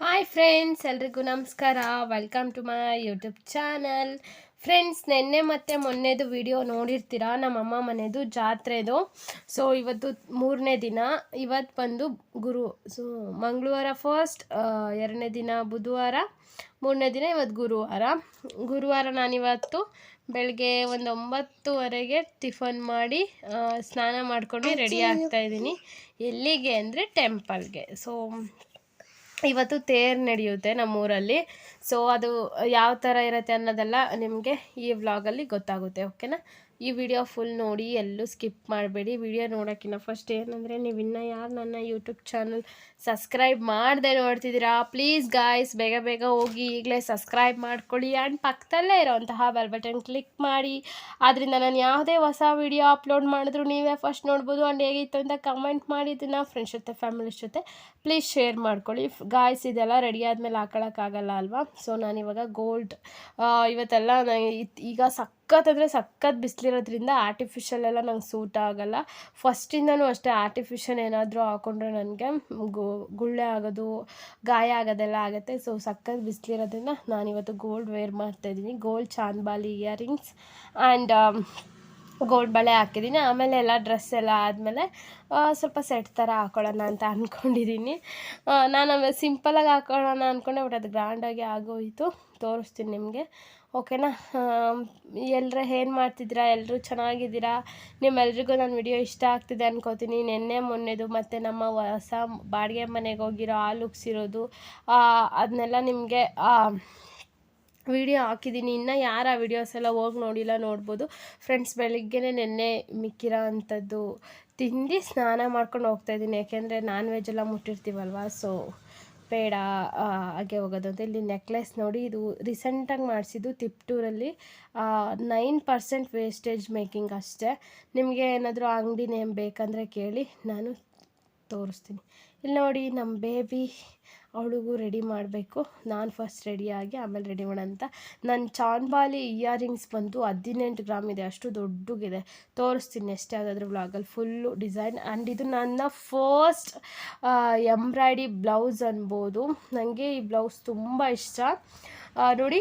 Hi friends, ಎಲ್ರಿಗೂ ನಮಸ್ಕಾರ. Welcome to my YouTube channel friends ನಿನ್ನೆ ಮತ್ತು ಮೊನ್ನೆದು ವಿಡಿಯೋ ನೋಡಿರ್ತೀರಾ? ನಮ್ಮಮ್ಮ ಮನೆಯದು ಜಾತ್ರೆದು. ಸೊ ಇವತ್ತು ಮೂರನೇ ದಿನ. ಇವತ್ತು ಬಂದು ಗುರು, ಸೊ, ಮಂಗಳವಾರ ಫಸ್ಟ್ ಎರಡನೇ ದಿನ ಬುಧವಾರ, ಮೂರನೇ ದಿನ ಇವತ್ತು ಗುರುವಾರ. ಗುರುವಾರ ನಾನಿವತ್ತು ಬೆಳಗ್ಗೆ ಒಂದು ಒಂಬತ್ತುವರೆಗೆ ಟಿಫನ್ ಮಾಡಿ ಸ್ನಾನ ಮಾಡ್ಕೊಂಡು ರೆಡಿ ಆಗ್ತಾ ಇದ್ದೀನಿ. ಎಲ್ಲಿಗೆ ಅಂದರೆ ಟೆಂಪಲ್ಗೆ ಸೊ ಇವತ್ತು ತೇರು ನಡೆಯುತ್ತೆ ನಮ್ಮೂರಲ್ಲಿ. ಸೊ ಅದು ಯಾವ ಥರ ಇರುತ್ತೆ ಅನ್ನೋದೆಲ್ಲ ನಿಮಗೆ ಈ ವ್ಲಾಗಲ್ಲಿ ಗೊತ್ತಾಗುತ್ತೆ ಓಕೆನಾ ಈ ವಿಡಿಯೋ ಫುಲ್ ನೋಡಿ ಎಲ್ಲೂ ಸ್ಕಿಪ್ ಮಾಡಬೇಡಿ. ವಿಡಿಯೋ ನೋಡೋಕ್ಕಿಂತ ಫಸ್ಟ್ ಏನಂದರೆ ನೀವು ಇನ್ನೂ ಯಾರು ನನ್ನ ಯೂಟ್ಯೂಬ್ ಚಾನಲ್ ಸಬ್ಸ್ಕ್ರೈಬ್ ಮಾಡದೆ ನೋಡ್ತಿದ್ದೀರಾ ಪ್ಲೀಸ್ ಗಾಯ್ಸ್ ಬೇಗ ಬೇಗ ಹೋಗಿ ಈಗಲೇ ಸಬ್ಸ್ಕ್ರೈಬ್ ಮಾಡ್ಕೊಳ್ಳಿ. ಆ್ಯಂಡ್ ಪಕ್ಕದಲ್ಲೇ ಇರೋವಂತಹ ಬೆಲ್ ಬಟನ್ ಕ್ಲಿಕ್ ಮಾಡಿ. ಆದ್ದರಿಂದ ನಾನು ಯಾವುದೇ ಹೊಸ ವಿಡಿಯೋ ಅಪ್ಲೋಡ್ ಮಾಡಿದ್ರು ನೀವೇ ಫಸ್ಟ್ ನೋಡ್ಬೋದು. ಆ್ಯಂಡ್ ಹೇಗಿತ್ತು ಅಂತ ಕಮೆಂಟ್ ಮಾಡಿ. ಇದನ್ನು ಫ್ರೆಂಡ್ಸ್ ಜೊತೆ ಫ್ಯಾಮಿಲಿ ಜೊತೆ ಪ್ಲೀಸ್ ಶೇರ್ ಮಾಡ್ಕೊಳ್ಳಿ. ಗಾಯ್ಸ್ ಇದೆಲ್ಲ ರೆಡಿ ಆದಮೇಲೆ ಹಾಕೊಳ್ಳೋಕ್ಕಾಗಲ್ಲ ಅಲ್ವಾ? ಸೊ ನಾನಿವಾಗ ಗೋಲ್ಡ್ ಇವತ್ತೆಲ್ಲ ಈಗ ಸಖತ್ ಅಂದರೆ ಸಖತ್ ಬಿಸಿಲಿರೋದ್ರಿಂದ ಆರ್ಟಿಫಿಷಿಯಲ್ ಎಲ್ಲ ನಂಗೆ ಸೂಟ್ ಆಗಲ್ಲ. ಫಸ್ಟಿಂದನೂ ಅಷ್ಟೇ ಆರ್ಟಿಫಿಷಿಯಲ್ ಏನಾದರೂ ಹಾಕೊಂಡ್ರೆ ನನಗೆ ಗುಳ್ಳೆ ಆಗೋದು, ಗಾಯ ಆಗೋದೆಲ್ಲ ಆಗುತ್ತೆ. ಸೊ ಸಖತ್ ಬಿಸಿಲಿರೋದ್ರಿಂದ ನಾನಿವತ್ತು ಗೋಲ್ಡ್ ವೇರ್ ಮಾಡ್ತಾಯಿದ್ದೀನಿ gold chandbali earrings and gold ಬಳೆ ಹಾಕಿದ್ದೀನಿ ಆಮೇಲೆ ಎಲ್ಲ ಡ್ರೆಸ್ ಎಲ್ಲ ಆದಮೇಲೆ ಸ್ವಲ್ಪ ಸೆಟ್ ಥರ ಹಾಕೊಳ್ಳೋಣ ಅಂತ ಅಂದ್ಕೊಂಡಿದ್ದೀನಿ ನಾನು ಆಮೇಲೆ ಸಿಂಪಲಾಗಿ ಹಾಕೊಳ್ಳೋಣ ಅಂದ್ಕೊಂಡೆ ಬಟ್ ಅದು ಗ್ರ್ಯಾಂಡಾಗಿ ಆಗೋಯಿತು. ತೋರಿಸ್ತೀನಿ ನಿಮಗೆ. ಓಕೆನಾ? ಎಲ್ಲರ ಏನು ಮಾಡ್ತಿದ್ದೀರಾ? ಎಲ್ಲರೂ ಚೆನ್ನಾಗಿದ್ದೀರಾ? ನಿಮ್ಮೆಲ್ರಿಗೂ ನನ್ನ ವಿಡಿಯೋ ಇಷ್ಟ ಆಗ್ತಿದೆ ಅನ್ಕೋತೀನಿ. ನಿನ್ನೆ, ಮೊನ್ನೆದು ಮತ್ತು ನಮ್ಮ ಹೊಸ ಬಾಡಿಗೆ ಮನೆಗೆ ಹೋಗಿರೋ ಆ ಲುಕ್ಸ್ ಇರೋದು ಅದನ್ನೆಲ್ಲ ನಿಮಗೆ ವಿಡಿಯೋ ಹಾಕಿದ್ದೀನಿ. ಇನ್ನು ಯಾರು ಆ ವಿಡಿಯೋಸ್ ಎಲ್ಲ ಹೋಗಿ ನೋಡಿಲ್ಲ ನೋಡ್ಬೋದು. ಫ್ರೆಂಡ್ಸ್, ಬೆಳಿಗ್ಗೆನೇ ನೆನ್ನೆ ಮಿಕ್ಕಿರೋ ಅಂಥದ್ದು ತಿಂದು ಸ್ನಾನ ಮಾಡ್ಕೊಂಡು ಹೋಗ್ತಾಯಿದ್ದೀನಿ ಯಾಕೆಂದರೆ ನಾನ್ ವೆಜ್ ಎಲ್ಲ ಮುಟ್ಟಿರ್ತೀವಲ್ವ, ಸೊ ಬೇಡ ಹಾಗೆ ಹೋಗೋದು ಅಂತ. ಇಲ್ಲಿ ನೆಕ್ಲೆಸ್ ನೋಡಿ ಇದು ರೀಸೆಂಟಾಗಿ ಮಾಡಿಸಿದ್ದು ತಿಪ್ಟೂರಲ್ಲಿ ನೈನ್ ಪರ್ಸೆಂಟ್ ವೇಸ್ಟೇಜ್ ಮೇಕಿಂಗ್ ಅಷ್ಟೇ. ನಿಮಗೆ ಏನಾದರೂ ಅಂಗಡಿ ನೇಮ್ ಬೇಕಂದರೆ ಕೇಳಿ. ನಾನು ತೋರಿಸ್ತೀನಿ. ಇಲ್ಲಿ ನೋಡಿ ನಮ್ಮ ಬೇಬಿ ಅವಳಿಗೂ ರೆಡಿ ಮಾಡಬೇಕು. ನಾನು ಫಸ್ಟ್ ರೆಡಿಯಾಗಿ ಆಮೇಲೆ ರೆಡಿ ಮಾಡೋಂತ ನನ್ನ ಚಾನ್ಬಾಲಿ ಇಯರಿಂಗ್ಸ್ ಬಂದು ಹದಿನೆಂಟು ಗ್ರಾಮ್ ಇದೆ. ಅಷ್ಟು ದೊಡ್ಡಗಿದೆ. ತೋರಿಸ್ತೀನಿ ಎಷ್ಟೇ ಯಾವುದಾದ್ರೂ ಬ್ಲಾಗಲ್ಲಿ ಫುಲ್ಲು ಡಿಸೈನ್ ಆ್ಯಂಡ್ ಇದು ನನ್ನ ಫಸ್ಟ್ ಎಂಬ್ರಾಯ್ಡಿ ಬ್ಲೌಸ್ ಅನ್ಬೋದು. ನನಗೆ ಈ ಬ್ಲೌಸ್ ತುಂಬ ಇಷ್ಟ. ನೋಡಿ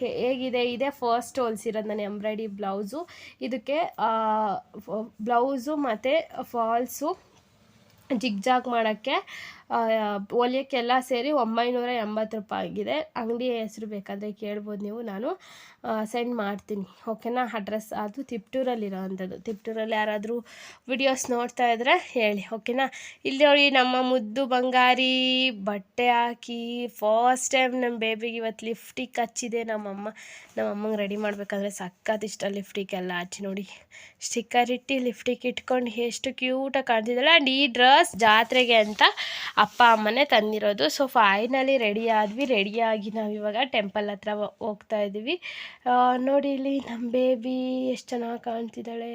ಹೇಗಿದೆ? ಇದೆ ಫಸ್ಟ್ ಹೊಲ್ಸಿರೋದು ನನ್ನ ಎಂಬ್ರಾಯ್ಡಿ ಬ್ಲೌಸು ಇದಕ್ಕೆ ಬ್ಲೌಸು ಮತ್ತು ಫಾಲ್ಸು ಜಿಗ್ಜಾಗ್ ಮಾಡೋಕ್ಕೆ ಹೊಲಿಯೋಕ್ಕೆಲ್ಲ ಸೇರಿ ಒಂಬೈನೂರ ಎಂಬತ್ತು ರೂಪಾಯಿ ಆಗಿದೆ ಅಂಗಡಿ ಹೆಸರು ಬೇಕಾದರೆ ಕೇಳ್ಬೋದು ನೀವು. ನಾನು ಸೆಂಡ್ ಮಾಡ್ತೀನಿ. ಓಕೆನಾ ಅಡ್ರೆಸ್ ಅದು ತಿಪ್ಟೂರಲ್ಲಿರೋ ಅಂಥದ್ದು ತಿಪ್ಟೂರಲ್ಲಿ ಯಾರಾದರೂ ವಿಡಿಯೋಸ್ ನೋಡ್ತಾ ಇದ್ದರೆ ಹೇಳಿ. ಓಕೆನಾ ಇಲ್ಲಿ ನೋಡಿ ನಮ್ಮ ಮುದ್ದು ಬಂಗಾರಿ ಬಟ್ಟೆ ಹಾಕಿ ಫಸ್ಟ್ ಟೈಮ್ ನಮ್ಮ ಬೇಬಿಗೆ ಇವತ್ತು ಲಿಫ್ಟಿಗೆ ಹಚ್ಚಿದೆ ನಮ್ಮಮ್ಮ. ನಮ್ಮಮ್ಮಂಗೆ ರೆಡಿ ಮಾಡಬೇಕಾದ್ರೆ ಸಖತ್ ಇಷ್ಟ ಲಿಫ್ಟಿಗೆಲ್ಲ ಹಚ್ಚಿ ನೋಡಿ. ಸ್ಟಿಕ್ಕರ್ ಇಟ್ಟು ಲಿಫ್ಟಿಗೆ ಇಟ್ಕೊಂಡು ಎಷ್ಟು ಕ್ಯೂಟಾಗಿ ಕಾಣ್ತಿದ್ದಲ್ಲ ಆ್ಯಂಡ್ ಈ ಡ್ರೆಸ್ ಜಾತ್ರೆಗೆ ಅಂತ ಅಪ್ಪ ಅಮ್ಮನೇ ತಂದಿರೋದು. ಸೊ ಫೈನಲಿ ರೆಡಿ ಆದ್ವಿ. ರೆಡಿಯಾಗಿ ನಾವು ಇವಾಗ ಟೆಂಪಲ್ ಹತ್ರ ಹೋಗ್ತಾ ಇದ್ದೀವಿ. ನೋಡಿ ಇಲ್ಲಿ ನಮ್ಮ ಬೇಬಿ ಎಷ್ಟು ಚೆನ್ನಾಗಿ ಕಾಣ್ತಿದ್ದಾಳೆ.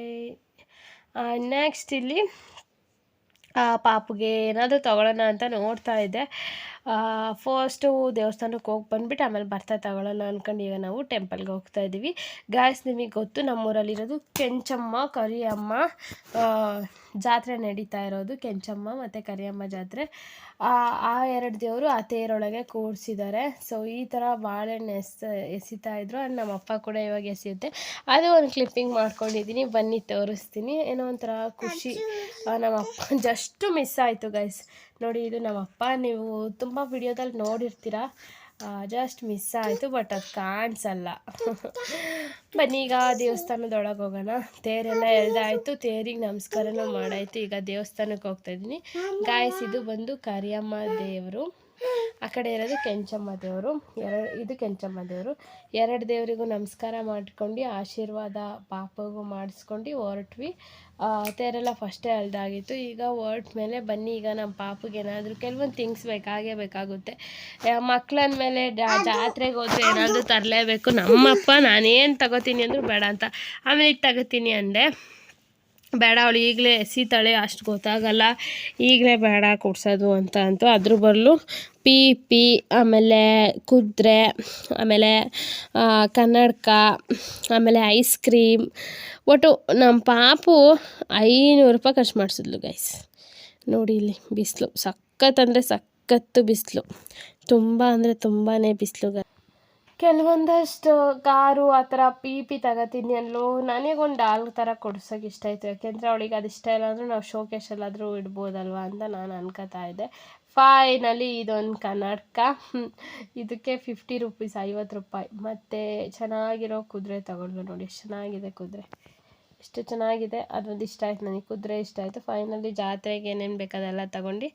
ನೆಕ್ಸ್ಟ್ ಇಲ್ಲಿ ಪಾಪುಗೆ ಏನಾದರೂ ತೊಗೊಳೋಣ ಅಂತ ನೋಡ್ತಾ ಇದ್ದೆ. ಫಸ್ಟು ದೇವಸ್ಥಾನಕ್ಕೆ ಹೋಗಿ ಬಂದುಬಿಟ್ಟು ಆಮೇಲೆ ಬರ್ತಾ ತಗೊಳ್ಳೋಣ ಅಂದ್ಕೊಂಡು ಈಗ ನಾವು ಟೆಂಪಲ್ಗೆ ಹೋಗ್ತಾ ಇದ್ದೀವಿ ಗಾಯಸ್ ನಿಮಗೆ ಗೊತ್ತು ನಮ್ಮೂರಲ್ಲಿರೋದು ಕೆಂಚಮ್ಮ ಕರಿಯಮ್ಮ ಜಾತ್ರೆ ನಡೀತಾ ಇರೋದು ಕೆಂಚಮ್ಮ ಮತ್ತು ಕರಿಯಮ್ಮ ಜಾತ್ರೆ. ಆ ಎರಡು ದೇವರು ಆ ತೇರೊಳಗೆ ಕೂಡಿಸಿದ್ದಾರೆ ಸೊ ಈ ಥರ ಬಾಳೆಹಣ್ಣು ಎಸ್ ಎಸಿತಾ ಇದ್ರು. ನಮ್ಮ ಅಪ್ಪ ಕೂಡ ಇವಾಗ ಎಸೆಯುತ್ತೆ. ಅದು ಒಂದು ಕ್ಲಿಪ್ಪಿಂಗ್ ಮಾಡ್ಕೊಂಡಿದ್ದೀನಿ ಬನ್ನಿ ತೋರಿಸ್ತೀನಿ. ಏನೋ ಒಂಥರ ಖುಷಿ. ನಮ್ಮ ಅಪ್ಪ ಜಸ್ಟು ಮಿಸ್ ಆಯಿತು ಗೈಸ್ ನೋಡಿ, ಇದು ನಮ್ಮ ಅಪ್ಪ ನೀವು ತುಂಬ ವಿಡಿಯೋದಲ್ಲಿ ನೋಡಿರ್ತೀರ? ಜಸ್ಟ್ ಮಿಸ್ ಆಯಿತು ಬಟ್ ಅದು ಕಾಣಿಸಲ್ಲ. ಬನ್ನಿ, ಈಗ ದೇವಸ್ಥಾನದೊಳಗೆ ಹೋಗೋಣ. ತೇರೆಲ್ಲ ಎಳ್ದಾಯ್ತು, ತೇರಿಗೆ ನಮಸ್ಕಾರನೂ ಮಾಡಾಯಿತು. ಈಗ ದೇವಸ್ಥಾನಕ್ಕೆ ಹೋಗ್ತಾ ಇದ್ದೀನಿ. ಗಾಯಸ್ ಇದು ಬಂದು ಕರಿಯಮ್ಮ ದೇವರು. ಆ ಕಡೆ ಇರೋದು ಕೆಂಚಮ್ಮ ದೇವರು. ಎರಡು ಇದು ಕೆಂಚಮ್ಮ ದೇವರು. ಎರಡು ದೇವರಿಗೂ ನಮಸ್ಕಾರ ಮಾಡ್ಕೊಂಡು ಆಶೀರ್ವಾದ ಪಾಪಗೂ ಮಾಡಿಸ್ಕೊಂಡು ಹೊರಟ್ವಿ. ತೇರೆಲ್ಲ ಫಸ್ಟೇ ಅಲ್ದಾಗಿತ್ತು. ಈಗ ಹೊರಟ ಮೇಲೆ ಬನ್ನಿ ಈಗ ನಮ್ಮ ಪಾಪಗೆ ಏನಾದರೂ ಕೆಲವೊಂದು ಥಿಂಗ್ಸ್ ಬೇಕಾಗೇ ಬೇಕಾಗುತ್ತೆ. ಮಕ್ಳನ್ನ ಮೇಲೆ ಜಾತ್ರೆಗೆ ಹೋದ್ರೆ ಏನಾದರೂ ತರಲೇಬೇಕು. ನಮ್ಮಪ್ಪ ನಾನೇನು ತಗೋತೀನಿ ಅಂದರೂ ಬೇಡ ಅಂತ. ಆಮೇಲೆ ಇದು ತಗೋತೀನಿ ಅಂದೆ. ಬೇಡ ಅವಳು ಈಗಲೇ ಎಸಿತಾಳೆ, ಅಷ್ಟು ಗೊತ್ತಾಗಲ್ಲ. ಈಗಲೇ ಬೇಡ ಕೊಡ್ಸೋದು ಅಂತ ಅಂತು. ಅದ್ರ ಬರಲು ಪಿ ಪಿ, ಆಮೇಲೆ ಕುದುರೆ, ಆಮೇಲೆ ಕನ್ನಡಕ, ಆಮೇಲೆ ಐಸ್ ಕ್ರೀಮ್. ಒಟ್ಟು ನಮ್ಮ ಪಾಪು ಐನೂರು ರೂಪಾಯಿ ಖರ್ಚು ಮಾಡಿಸಿದ್ಲು ಗೈಸ್ ನೋಡಿ ಇಲ್ಲಿ ಬಿಸಿಲು. ಸಖತ್ ಅಂದರೆ ಸಖತ್ ಸಖತ್ತು ಬಿಸಿಲು. ತುಂಬ ಅಂದರೆ ತುಂಬಾ ಬಿಸಿಲು ಕೆಲವೊಂದಷ್ಟು ಕಾರು ಆ ಥರ ಪಿ ಪಿ ತಗೋತೀನಿ ಅಲ್ಲೋ ನನಗೊಂದು ಡಾಲ್ ಥರ ಕೊಡ್ಸೋಕೆ ಇಷ್ಟ ಆಯಿತು. ಯಾಕೆಂದರೆ ಅವಳಿಗೆ ಅದು ಇಷ್ಟ ಇಲ್ಲ ಅಂದರೂ ನಾವು ಶೋಕೇಶಲ್ಲಾದರೂ ಇಡ್ಬೋದಲ್ವಾ ಅಂತ ನಾನು ಅನ್ಕೋತಾ ಇದ್ದೆ. ಫೈನಲಿ ಇದೊಂದು ಕನ್ನಡಕ ಇದಕ್ಕೆ ಫಿಫ್ಟಿ ರುಪೀಸ್ ಐವತ್ತು ರೂಪಾಯಿ. ಮತ್ತು ಚೆನ್ನಾಗಿರೋ ಕುದುರೆ ತಗೊಂಡು ನೋಡಿ. ಚೆನ್ನಾಗಿದೆ ಕುದುರೆ. ಎಷ್ಟು ಚೆನ್ನಾಗಿದೆ, ಅದೊಂದು ಇಷ್ಟ ಆಯ್ತು ನನಗೆ. ಕುದುರೆ ಇಷ್ಟ ಆಯಿತು. ಫೈನಲಿ ಜಾತ್ರೆಗೆ ಏನೇನು ಬೇಕು ಅದೆಲ್ಲ ತಗೊಂಡು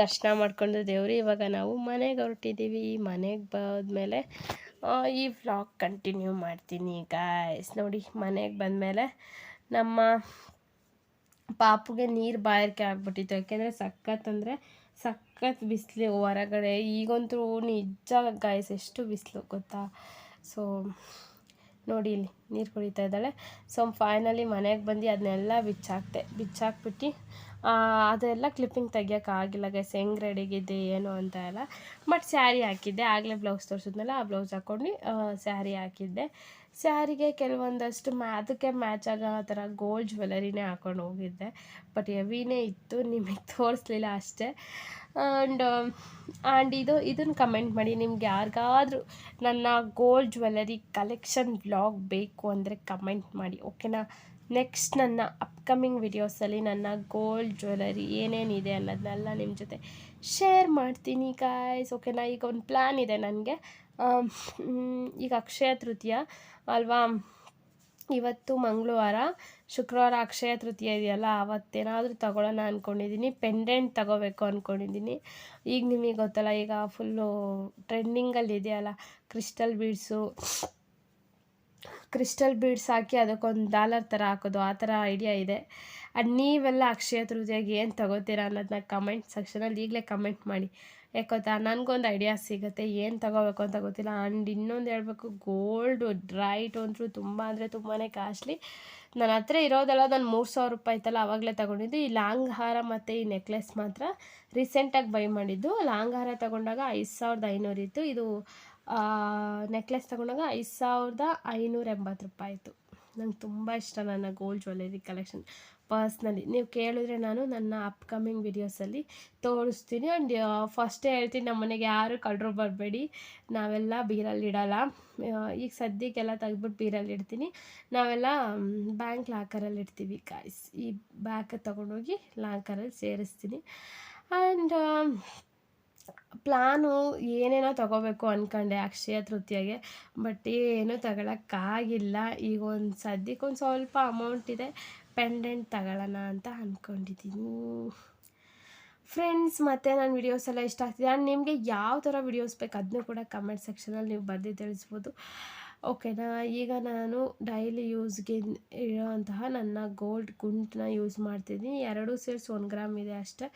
ದರ್ಶನ ಮಾಡ್ಕೊಂಡು ದೇವ್ರಿ ಇವಾಗ ನಾವು ಮನೆಗೆ ಹೊರಟಿದ್ದೀವಿ ಮನೆಗೆ ಬಂದಮೇಲೆ ಈ ವ್ಲಾಗ್ ಕಂಟಿನ್ಯೂ ಮಾಡ್ತೀನಿ ಗಾಯ್ಸ್ ನೋಡಿ, ಮನೆಗೆ ಬಂದಮೇಲೆ ನಮ್ಮ ಪಾಪುಗೆ ನೀರು ಬಾಯಾರಿಕೆ ಆಗ್ಬಿಟ್ಟಿತ್ತು. ಯಾಕೆಂದರೆ ಸಖತ್ ಅಂದರೆ ಸಖತ್ ಬಿಸಿಲು ಹೊರಗಡೆ. ಈಗಂತೂ ನಿಜ ಗಾಯ್ಸ್ ಎಷ್ಟು ಬಿಸಿಲು ಗೊತ್ತಾ? ಸೊ ನೋಡಿ ಇಲ್ಲಿ ನೀರು ಕುಡಿತಾ ಇದ್ದಾಳೆ. ಸೊ ಫೈನಲಿ ಮನೆಗೆ ಬಂದು ಅದನ್ನೆಲ್ಲ ಬಿಚ್ಚಾಕ್ತೆ. ಬಿಚ್ಚಾಕ್ಬಿಟ್ಟು ಅದೆಲ್ಲ ಕ್ಲಿಪ್ಪಿಂಗ್ ತೆಗಿಯೋಕ್ಕಾಗಿಲ್ಲ ಗೈಸ್ ಹೆಂಗೆ ರೆಡಿಗಿದೆ ಏನು ಅಂತ ಎಲ್ಲ. ಬಟ್ ಸ್ಯಾರಿ ಹಾಕಿದ್ದೆ. ಆಗಲೇ ಬ್ಲೌಸ್ ತೋರಿಸಿದ್ಮೇಲೆ ಆ ಬ್ಲೌಸ್ ಹಾಕ್ಕೊಂಡು ಸ್ಯಾರಿ ಹಾಕಿದ್ದೆ. ಸ್ಯಾರಿಗೆ ಕೆಲವೊಂದಷ್ಟು ಮ್ಯಾ ಅದಕ್ಕೆ ಮ್ಯಾಚ್ ಆಗೋ ಥರ ಗೋಲ್ಡ್ ಜ್ಯುವೆಲರಿನೇ ಹಾಕೊಂಡು ಹೋಗಿದ್ದೆ. ಬಟ್ ಹೆವಿನೇ ಇತ್ತು, ನಿಮಗೆ ತೋರಿಸ್ಲಿಲ್ಲ ಅಷ್ಟೇ. ಆ್ಯಂಡ್ ಆ್ಯಂಡ್ ಇದು ಇದನ್ನು ಕಮೆಂಟ್ ಮಾಡಿ, ನಿಮ್ಗೆ ಯಾರಿಗಾದ್ರೂ ನನ್ನ ಗೋಲ್ಡ್ ಜ್ಯುವೆಲರಿ ಕಲೆಕ್ಷನ್ ಬ್ಲಾಗ್ ಬೇಕು ಅಂದರೆ ಕಮೆಂಟ್ ಮಾಡಿ, ಓಕೆನಾ? ನೆಕ್ಸ್ಟ್ ನನ್ನ ಅಪ್ಕಮಿಂಗ್ ವಿಡಿಯೋಸಲ್ಲಿ ನನ್ನ ಗೋಲ್ಡ್ ಜ್ಯುವೆಲರಿ ಏನೇನಿದೆ ಅನ್ನೋದನ್ನೆಲ್ಲ ನಿಮ್ಮ ಜೊತೆ ಶೇರ್ ಮಾಡ್ತೀನಿ ಗಾಯ್ಸ್ ಓಕೆನಾ? ಈಗ ಒಂದು ಪ್ಲ್ಯಾನ್ ಇದೆ ನನಗೆ. ಈಗ ಅಕ್ಷಯ ತೃತೀಯ, ಅಲ್ವಾ? ಇವತ್ತು ಮಂಗಳವಾರ, ಶುಕ್ರವಾರ ಅಕ್ಷಯ ತೃತೀಯ ಇದೆಯಲ್ಲ, ಅವತ್ತೇನಾದರೂ ತಗೊಳ್ಳೋಣ ಅಂದ್ಕೊಂಡಿದ್ದೀನಿ ಪೆಂಡೆಂಟ್ ತಗೋಬೇಕು ಅಂದ್ಕೊಂಡಿದ್ದೀನಿ ಈಗ ನಿಮಗೆ ಗೊತ್ತಲ್ಲ, ಈಗ ಫುಲ್ಲು ಟ್ರೆಂಡಿಂಗಲ್ಲಿ ಇದೆಯಲ್ಲ, ಕ್ರಿಸ್ಟಲ್ ಬೀಡ್ಸು, ಕ್ರಿಸ್ಟಲ್ ಬೀಡ್ಸ್ ಹಾಕಿ ಅದಕ್ಕೊಂದು ಡಾಲರ್ ಥರ ಹಾಕೋದು, ಆ ಥರ ಐಡಿಯಾ ಇದೆ. ಅದು ನೀವೆಲ್ಲ ಅಕ್ಷಯ ತೃತೀಯಾಗಿ ಏನು ತಗೋತೀರಾ ಅನ್ನೋದನ್ನ ಕಮೆಂಟ್ ಸೆಕ್ಷನಲ್ಲಿ ಈಗಲೇ ಕಮೆಂಟ್ ಮಾಡಿ. ಯಾಕೊತ್ತಾ ನನಗೊಂದು ಐಡಿಯಾ ಸಿಗುತ್ತೆ, ಏನು ತಗೋಬೇಕು ಅಂತ ಗೊತ್ತಿಲ್ಲ. ಆ್ಯಂಡ್ ಇನ್ನೊಂದು ಹೇಳಬೇಕು ಗೋಲ್ಡು ಡ್ರೈಟ್ ಅಂತೂ ತುಂಬ ಅಂದರೆ ತುಂಬಾ ಕಾಸ್ಟ್ಲಿ ನನ್ನ ಹತ್ರ ಇರೋದೆಲ್ಲ ನಾನು ಮೂರು ಸಾವಿರ ರೂಪಾಯಿ ಇತ್ತಲ್ಲ ಆವಾಗಲೇ ತೊಗೊಂಡಿದ್ದು. ಈ ಲಾಂಗ್ ಹಾರ ಮತ್ತು ಈ ನೆಕ್ಲೆಸ್ ಮಾತ್ರ ರೀಸೆಂಟಾಗಿ ಬೈ ಮಾಡಿದ್ದು. ಲಾಂಗ್ ಹಾರ ತೊಗೊಂಡಾಗ ಐದು ಸಾವಿರದ ಐನೂರು ಇತ್ತು. ಇದು ನೆಕ್ಲೆಸ್ ತೊಗೊಂಡಾಗ ಐದು ಸಾವಿರದ ಐನೂರ ಎಂಬತ್ತು ರೂಪಾಯಿ ಇತ್ತು. ನಂಗೆ ತುಂಬ ಇಷ್ಟ ನನ್ನ ಗೋಲ್ಡ್ ಜ್ಯುವೆಲರಿ ಕಲೆಕ್ಷನ್ ಪರ್ಸ್ನಲಿ. ನೀವು ಕೇಳಿದ್ರೆ ನಾನು ನನ್ನ ಅಪ್ಕಮಿಂಗ್ ವಿಡಿಯೋಸಲ್ಲಿ ತೋರಿಸ್ತೀನಿ. ಆ್ಯಂಡ್ ಫಸ್ಟೇ ಹೇಳ್ತೀನಿ, ನಮ್ಮ ಮನೆಗೆ ಯಾರು ಕಳ್ಳರು ಬರಬೇಡಿ. ನಾವೆಲ್ಲ ಬೀರಲ್ಲಿ ಇಡಲ್ಲ. ಈಗ ಸದ್ಯಕ್ಕೆಲ್ಲ ತೆಗ್ದ್ಬಿಟ್ಟು ಬೀರಲ್ಲಿ ಇಡ್ತೀನಿ. ನಾವೆಲ್ಲ ಬ್ಯಾಂಕ್ ಲಾಕರಲ್ಲಿ ಇಡ್ತೀವಿ ಕಾಯ್ಸ್ ಈ ಬ್ಯಾಗ್ ತೊಗೊಂಡೋಗಿ ಲಾಕರಲ್ಲಿ ಸೇರಿಸ್ತೀನಿ. ಆ್ಯಂಡ್ ಪ್ಲಾನು ಏನೇನೋ ತೊಗೋಬೇಕು ಅಂದ್ಕೊಂಡೆ ಅಕ್ಷಯ ತೃತೀಯಗೆ. ಬಟ್ ಏನೂ ತಗೊಳಕ್ಕಾಗಿಲ್ಲ. ಈಗ ಒಂದು, ಸದ್ಯಕ್ಕೆ ಒಂದು ಸ್ವಲ್ಪ ಅಮೌಂಟ್ ಇದೆ. ಪೆಂಡೆಂಟ್ ತಗೊಳ್ಳೋಣ ಅಂತ ಅಂದ್ಕೊಂಡಿದ್ದೀನಿ ಫ್ರೆಂಡ್ಸ್ ಮತ್ತು ನನ್ನ ವಿಡಿಯೋಸ್ ಎಲ್ಲ ಇಷ್ಟ ಆಗ್ತಿದೆ. ಆ್ಯಂಡ್ ನಿಮಗೆ ಯಾವ ಥರ ವಿಡಿಯೋಸ್ ಬೇಕು ಅದನ್ನೂ ಕೂಡ ಕಮೆಂಟ್ ಸೆಕ್ಷನಲ್ಲಿ ನೀವು ಬರೆದು ತಿಳಿಸ್ಬೋದು. ಓಕೆನಾ ಈಗ ನಾನು ಡೈಲಿ ಯೂಸ್ಗೆ ಇರೋಂತಹ ನನ್ನ ಗೋಲ್ಡ್ ಗುಂಟನ್ನ ಯೂಸ್ ಮಾಡ್ತಿದ್ದೀನಿ. ಎರಡೂ ಸೇರಿಸಿ ಒಂದು ಗ್ರಾಮ್ ಇದೆ ಅಷ್ಟೇ.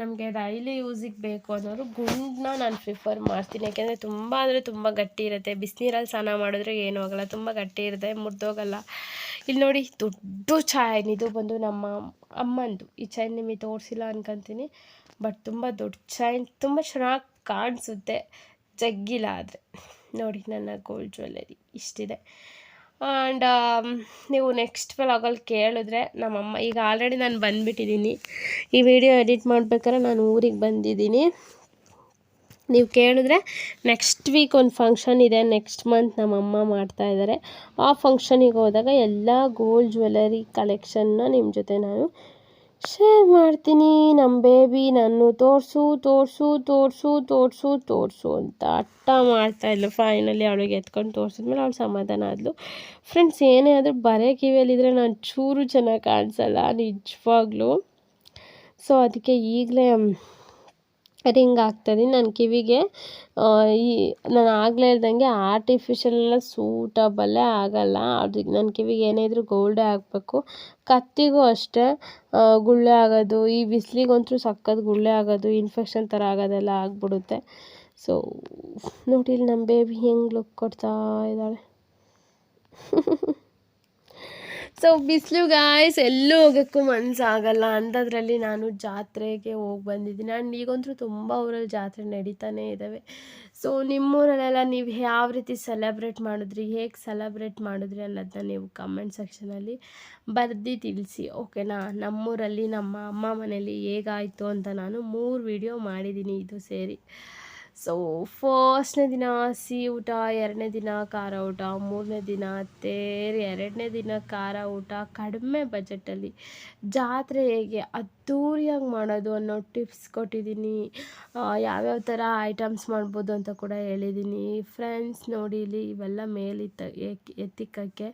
ನಮಗೆ ಡೈಲಿ ಯೂಸಿಗೆ ಬೇಕು ಅನ್ನೋರು ಗುಂಡನ್ನ ನಾನು ಪ್ರಿಫರ್ ಮಾಡ್ತೀನಿ. ಯಾಕೆಂದರೆ ತುಂಬ ಅಂದರೆ ತುಂಬ ಗಟ್ಟಿ ಇರುತ್ತೆ. ಬಿಸಿನೀರಲ್ಲಿ ಸ್ನಾನ ಮಾಡಿದ್ರೆ ಏನೂ ಆಗೋಲ್ಲ. ತುಂಬ ಗಟ್ಟಿ ಇರುತ್ತೆ. ಮುರಿದೋಗಲ್ಲ. ಇಲ್ಲಿ ನೋಡಿ ದೊಡ್ಡ ಚೈನ್ ಇದು ಬಂದು ನಮ್ಮ ಅಮ್ಮಂದು. ಈ ಚೈನ್ ನಿಮಗೆ ತೋರಿಸಿಲ್ಲ ಅನ್ಕೊಂತೀನಿ. ಬಟ್ ತುಂಬ ದೊಡ್ಡ ಚೈನ್ ತುಂಬ ಚೆನ್ನಾಗಿ ಕಾಣಿಸುತ್ತೆ. ಜಗ್ಗಿಲ್ಲ ಆದರೆ. ನೋಡಿ ನನ್ನ ಗೋಲ್ಡ್ ಜ್ಯುವೆಲ್ಲರಿ ಇಷ್ಟಿದೆ. ಆ್ಯಂಡ್ ನೀವು ನೆಕ್ಸ್ಟ್ ವ್ಲಾಗಲ್ಲಿ ಕೇಳಿದ್ರೆ ನಮ್ಮಮ್ಮ ಈಗ ಆಲ್ರೆಡಿ ನಾನು ಬಂದುಬಿಟ್ಟಿದ್ದೀನಿ. ಈ ವಿಡಿಯೋ ಎಡಿಟ್ ಮಾಡಬೇಕಾದ್ರೆ ನಾನು ಊರಿಗೆ ಬಂದಿದ್ದೀನಿ. ನೀವು ಕೇಳಿದ್ರೆ ನೆಕ್ಸ್ಟ್ ವೀಕ್ ಒಂದು ಫಂಕ್ಷನ್ ಇದೆ ನೆಕ್ಸ್ಟ್ ಮಂತ್ ನಮ್ಮಮ್ಮ ಮಾಡ್ತಾ ಇದ್ದಾರೆ ಆ ಫಂಕ್ಷನಿಗೆ ಹೋದಾಗ ಎಲ್ಲ ಗೋಲ್ಡ್ ಜ್ಯುವೆಲರಿ ಕಲೆಕ್ಷನ್ನ ನಿಮ್ಮ ಜೊತೆ ನಾನು ಶೇರ್ ಮಾಡ್ತೀನಿ. ನಮ್ಮ ಬೇಬಿ ನಾನು ತೋರಿಸು ತೋರಿಸು ತೋರಿಸು ತೋರಿಸು ತೋರಿಸು ಅಂತ ಅಟ್ಟ ಮಾಡ್ತಾಯಿದ್ಲು ಫೈನಲಿ ಅವಳಿಗೆ ಎತ್ಕೊಂಡು ತೋರಿಸಿದ್ಮೇಲೆ ಅವಳು ಸಮಾಧಾನ ಆದಳು ಫ್ರೆಂಡ್ಸ್ ಏನೇ ಆದರೂ ಬರೇ ಕಿವಿಯಲ್ಲಿದ್ದರೆ ನಾನು ಚೂರು ಚೆನ್ನಾಗಿ ಕಾಣಿಸಲ್ಲ ನಿಜವಾಗ್ಲೂ. ಸೊ ಅದಕ್ಕೆ ಈಗಲೇ ರಿಂಗ್ ಆಗ್ತದೆ ನನ್ನ ಕಿವಿಗೆ. ಈ, ನಾನು ಆಗಲೇ ಹೇಳ್ದಂಗೆ ಆರ್ಟಿಫಿಷಿಯಲ್ ಎಲ್ಲ ಸೂಟಬಲ್ಲೇ ಆಗೋಲ್ಲ. ಅದಕ್ಕೆ ನನ್ನ ಕಿವಿಗೆ ಏನೇ ಇದ್ದರೂ ಗೋಲ್ಡೇ ಆಗಬೇಕು. ಕತ್ತಿಗೂ ಅಷ್ಟೇ. ಗುಳ್ಳೆ ಆಗೋದು, ಈ ಬಿಸಿಲಿಗಂತೂ ಸಖತ್ತು ಗುಳ್ಳೆ ಆಗೋದು ಇನ್ಫೆಕ್ಷನ್ ಥರ ಆಗೋದೆಲ್ಲ ಆಗಿಬಿಡುತ್ತೆ. ಸೊ ನೋಡಿ ನಮ್ಮ ಬೇಬಿ ಹೆಂಗೆ ಲುಕ್ ಕೊಡ್ತಾ ಇದ್ದಾಳೆ. ಸೊ ಬಿಸಿಲು ಗಾಯ್ಸ್ ಎಲ್ಲೂ ಹೋಗೋಕ್ಕೂ ಮನಸ್ಸಾಗಲ್ಲ ಅಂಥದ್ರಲ್ಲಿ ನಾನು ಜಾತ್ರೆಗೆ ಹೋಗಿ ಬಂದಿದ್ದೀನಿ. ಆ್ಯಂಡ್ ಈಗಂತೂ ತುಂಬ ಊರಲ್ಲಿ ಜಾತ್ರೆ ನಡೀತಾನೇ ಇದ್ದಾವೆ ಸೊ ನಿಮ್ಮೂರಲ್ಲೆಲ್ಲ ನೀವು ಯಾವ ರೀತಿ ಸೆಲೆಬ್ರೇಟ್ ಮಾಡಿದ್ರಿ? ಹೇಗೆ ಸೆಲೆಬ್ರೇಟ್ ಮಾಡಿದ್ರಿ ಅನ್ನೋದನ್ನ ನೀವು ಕಮೆಂಟ್ ಸೆಕ್ಷನಲ್ಲಿ ಬರೆದು ತಿಳಿಸಿ ಓಕೆನಾ ನಮ್ಮೂರಲ್ಲಿ ನಮ್ಮ ಅಮ್ಮ ಮನೇಲಿ ಹೇಗಾಯಿತು ಅಂತ ನಾನು ಮೂರು ವಿಡಿಯೋ ಮಾಡಿದ್ದೀನಿ ಇದು ಸೇರಿ. ಸೊ ಫಸ್ಟ್ನೇ ದಿನ ಸಿಹಿ ಊಟ ಎರಡನೇ ದಿನ ಖಾರ ಊಟ ಮೂರನೇ ದಿನ ತೇರು ಎರಡನೇ ದಿನ ಖಾರ ಊಟ ಕಡಿಮೆ ಬಜೆಟಲ್ಲಿ ಜಾತ್ರೆ ಹೇಗೆ ಅದ್ದೂರಿಯಾಗಿ ಮಾಡೋದು ಅನ್ನೋ ಟಿಪ್ಸ್ ಕೊಟ್ಟಿದ್ದೀನಿ. ಯಾವ್ಯಾವ ಥರ ಐಟಮ್ಸ್ ಮಾಡ್ಬೋದು ಅಂತ ಕೂಡ ಹೇಳಿದ್ದೀನಿ. ಫ್ರೆಂಡ್ಸ್ ನೋಡಿ ಇಲ್ಲಿ ಇವೆಲ್ಲ ಮೇಲಿತ್ತ ಎತ್ತಿಕ್ಕಕ್ಕೆ.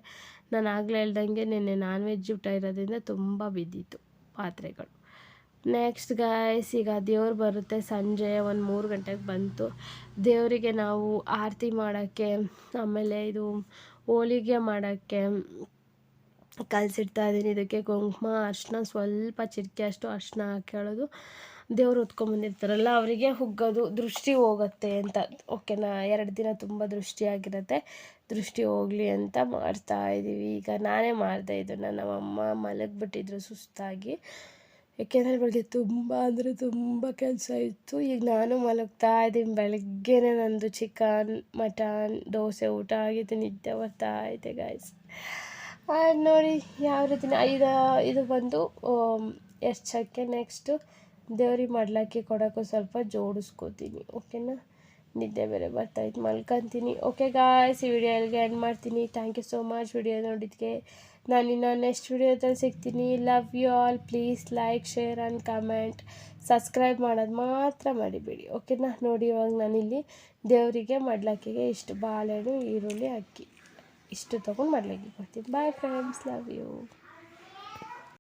ನಾನು ಆಗಲೇ ಹೇಳ್ದಂಗೆ ನಿನ್ನೆ ನಾನ್ ವೆಜ್ ಊಟ ಇರೋದ್ರಿಂದ ತುಂಬ ಬಿದ್ದಿತ್ತು, ಪಾತ್ರೆಗಳು. ನೆಕ್ಸ್ಟ್ ಗಾಯ್ಸ್ ಈಗ ದೇವ್ರು ಬರುತ್ತೆ ಸಂಜೆ ಒಂದು ಮೂರು ಗಂಟೆಗೆ ಬಂತು. ದೇವರಿಗೆ ನಾವು ಆರತಿ ಮಾಡೋಕ್ಕೆ, ಆಮೇಲೆ ಇದು ಹೋಳಿಗೆ ಮಾಡೋಕ್ಕೆ ಕಲಸಿಡ್ತಾ ಇದ್ದೀನಿ ಇದಕ್ಕೆ ಕುಂಕುಮ, ಅರ್ಶಿನ, ಸ್ವಲ್ಪ ಚಿಟಿಕೆ ಅಷ್ಟು ಅರ್ಶಿನ ಹಾಕ್ಕೊಳ್ಳೋದು ದೇವ್ರು ಹೊತ್ಕೊಂಬಂದಿರ್ತಾರಲ್ಲ ಅವರಿಗೆ ಹುಗ್ಗೋದು ದೃಷ್ಟಿ ಹೋಗುತ್ತೆ ಅಂತ. ಓಕೆನಾ ಎರಡು ದಿನ ತುಂಬ ದೃಷ್ಟಿಯಾಗಿರುತ್ತೆ ದೃಷ್ಟಿ ಹೋಗಲಿ ಅಂತ ಮಾಡ್ತಾ ಇದ್ದೀವಿ ಈಗ ನಾನೇ ಮಾಡಿದೆ ಇದನ್ನು. ನಮ್ಮಮ್ಮ ಮಲಗಿಬಿಟ್ಟಿದ್ರು ಸುಸ್ತಾಗಿ. ಯಾಕೆಂದರೆ ಬೆಳಗ್ಗೆ ತುಂಬ ಅಂದರೆ ತುಂಬ ಕೆಲಸ ಇತ್ತು. ಈಗ ನಾನು ಮಲಗ್ತಾ ಇದ್ದೀನಿ. ಬೆಳಗ್ಗೆನೇ ನಂದು ಚಿಕನ್, ಮಟನ್, ದೋಸೆ, ಊಟ ಆಗಿದ್ದು ನಿದ್ದೆ ಬರ್ತಾ ಇದೆ ಗಾಯ್ಸ್ ನೋಡಿ ಯಾವ ರೀತಿ ಇದು ಇದು ಬಂದು ಎಷ್ಟು ಚಕ್ಕೆ ನೆಕ್ಸ್ಟು ದೇವ್ರಿಗೆ ಮಾಡ್ಲಿಕ್ಕೆ ಕೊಡೋಕ್ಕೂ ಸ್ವಲ್ಪ ಜೋಡಿಸ್ಕೋತೀನಿ. ಓಕೆನಾ ನಿದ್ದೆ ಬೇರೆ ಬರ್ತಾಯಿತ್ತು ಮಲ್ಕೊತೀನಿ. ಓಕೆ ಗಾಯ್ಸ್ ಈ ವಿಡಿಯೋ ಎಂಡ್ ಮಾಡ್ತೀನಿ. Thank you so much video ನೋಡಿದ್ದಕ್ಕೆ ನಾನು ಇನ್ನು ನೆಕ್ಸ್ಟ್ ವಿಡಿಯೋದಲ್ಲಿ ಸಿಗ್ತೀನಿ. Love you all please like share and comment subscribe ಮಾಡೋದು ಮಾತ್ರ ಮಾಡಿಬೇಡಿ ಓಕೆನಾ ನೋಡಿ ಇವಾಗ ನಾನಿಲ್ಲಿ ದೇವರಿಗೆ ಮಡ್ಲಕ್ಕಿಗೆ ಇಷ್ಟು ಬಾಳೆಹಣ್ಣು, ಈರುಳ್ಳಿ, ಅಕ್ಕಿ ಇಷ್ಟು ತೊಗೊಂಡು ಮಡ್ಲಕ್ಕಿ ಕೊಡ್ತೀನಿ. Bye friends love you